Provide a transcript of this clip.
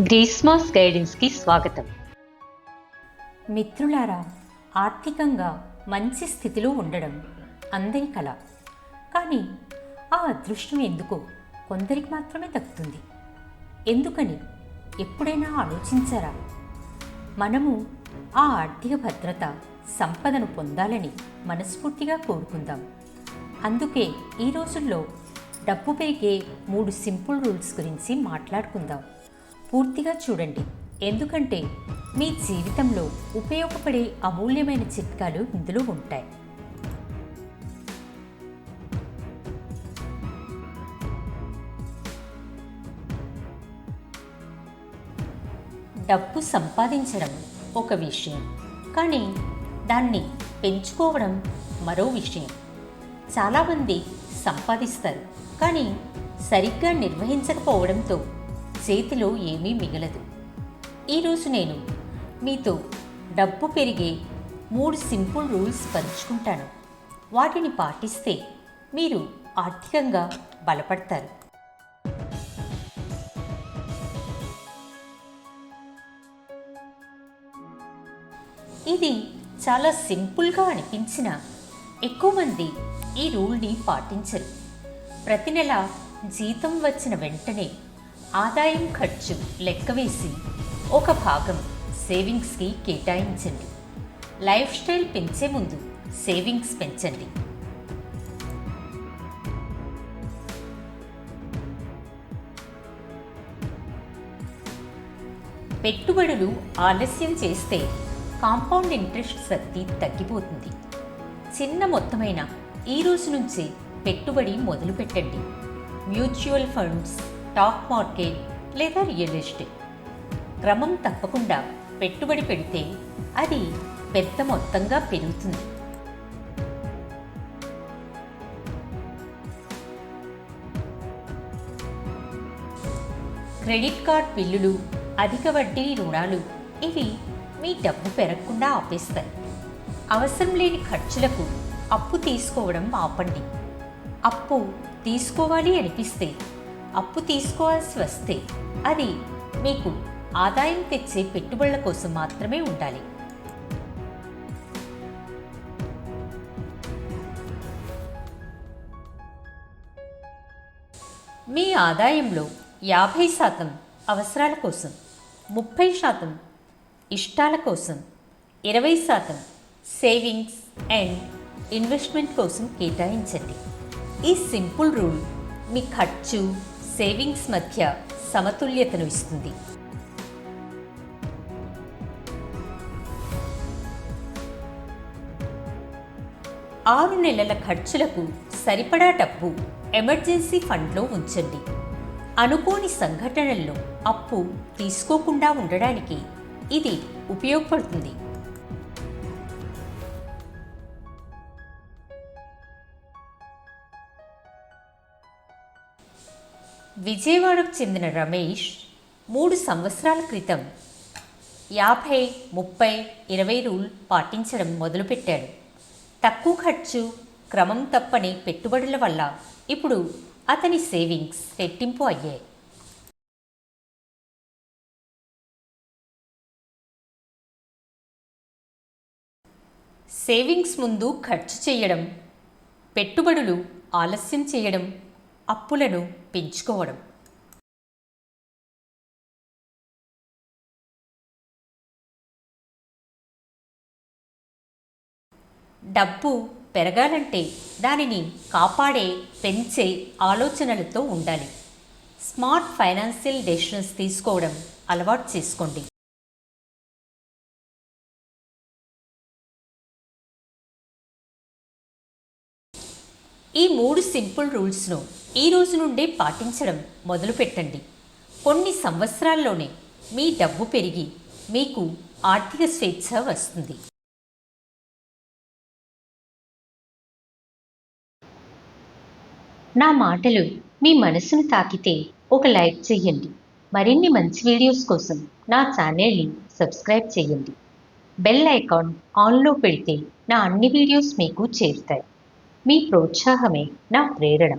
గ్రీస్మాస్ గైడెన్స్కి స్వాగతం. మిత్రులారా ఆర్థికంగా మంచి స్థితిలో ఉండడం అందరి కల. కానీ ఆ అదృష్టం ఎందుకో కొందరికి మాత్రమే దక్కుతుంది. ఎందుకని? ఎప్పుడైనా ఆలోచించారా? మనము ఆ ఆర్థిక భద్రత సంపదను పొందాలని మనస్ఫూర్తిగా కోరుకుందాం. అందుకే ఈ రోజుల్లో డబ్బు పెరిగే మూడు సింపుల్ రూల్స్ గురించి మాట్లాడుకుందాం. పూర్తిగా చూడండి. ఎందుకంటే మీ జీవితంలో ఉపయోగపడే అమూల్యమైన చిట్కాలు ఇందులో ఉంటాయి. డబ్బు సంపాదించడం ఒక విషయం. కానీ దాన్ని పెంచుకోవడం మరో విషయం. చాలామంది సంపాదిస్తారు కానీ సరిగ్గా నిర్వహించకపోవడంతో చేతిలో ఏమీ మిగలదు. ఈరోజు నేను మీతో డబ్బు పెరిగే మూడు సింపుల్ రూల్స్ పంచుకుంటాను వాటిని పాటిస్తే మీరు ఆర్థికంగా బలపడతారు. ఇది చాలా సింపుల్గా అనిపించిన ఎక్కువ మంది ఈ రూల్ని పాటించరు. ప్రతి నెల జీతం వచ్చిన వెంటనే ఆదాయం ఖర్చు లెక్కవేసి ఒక భాగం సేవింగ్స్కి కేటాయించండి. లైఫ్ స్టైల్ పెంచే ముందు సేవింగ్స్ పెంచండి. పెట్టుబడులు ఆలస్యం చేస్తే కాంపౌండ్ ఇంట్రెస్ట్ శక్తి తగ్గిపోతుంది. చిన్న మొత్తమైన ఈ రోజు నుంచే పెట్టుబడి మొదలు పెట్టండి మ్యూచువల్ ఫండ్స్ స్టాక్ మార్కెట్ లేదా రియల్ ఎస్టేట్. క్రమం తప్పకుండా పెట్టుబడి పెడితే అది పెద్ద మొత్తంగా పెరుగుతుంది. క్రెడిట్ కార్డ్ బిల్లులు అధిక వడ్డీ రుణాలు ఇవి మీ డబ్బు పెరగకుండా ఆపేస్తాయి. అవసరం లేని ఖర్చులకు అప్పు తీసుకోవడం ఆపండి. అప్పు తీసుకోవాలి అనిపిస్తే అప్పు తీసుకోవాల్సి వస్తే అది మీకు ఆదాయం తెచ్చే పెట్టుబడుల కోసం మాత్రమే ఉండాలి. మీ ఆదాయంలో యాభై శాతం అవసరాల కోసం ముప్పై శాతం ఇష్టాల కోసం ఇరవై శాతం సేవింగ్స్ అండ్ ఇన్వెస్ట్మెంట్ కోసం కేటాయించండి. ఈ సింపుల్ రూల్ మీ ఖర్చు సేవింగ్స్ మధ్య సమతుల్యతను ఇస్తుంది. ఆరు నెలల ఖర్చులకు సరిపడా డబ్బు ఎమర్జెన్సీ ఫండ్లో ఉంచండి. అనుకోని సంఘటనల్లో అప్పు తీసుకోకుండా ఉండడానికి ఇది ఉపయోగపడుతుంది. విజయవాడకు చెందిన రమేష్ మూడు సంవత్సరాల క్రితం యాభై ముప్పై ఇరవై రూల్ పాటించడం మొదలుపెట్టాడు. తక్కువ ఖర్చు క్రమం తప్పని పెట్టుబడుల వల్ల ఇప్పుడు అతని సేవింగ్స్ రెట్టింపు అయ్యాయి. సేవింగ్స్ ముందు ఖర్చు చేయడం పెట్టుబడులు ఆలస్యం చేయడం అప్పులను పెంచుకోవడం. డబ్బు పెరగాలంటే దానిని కాపాడే పెంచే ఆలోచనలతో ఉండాలి. స్మార్ట్ ఫైనాన్షియల్ డెసిషన్స్ తీసుకోవడం అలవాటు చేసుకోండి. ఈ మూడు సింపుల్ రూల్స్ను ఈ రోజు నుండే పాటించడం మొదలుపెట్టండి. కొన్ని సంవత్సరాల్లోనే మీ డబ్బు పెరిగి మీకు ఆర్థిక స్వేచ్ఛ వస్తుంది. నా మాటలు మీ మనసును తాకితే ఒక లైక్ చేయండి. మరిన్ని మంచి వీడియోస్ కోసం నా ఛానల్ని సబ్స్క్రైబ్ చేయండి. బెల్ ఐకాన్ ఆన్లో పెడితే నా అన్ని వీడియోస్ మీకు చేరుతాయి. మీ ప్రోత్సాహమే నా ప్రేరణ.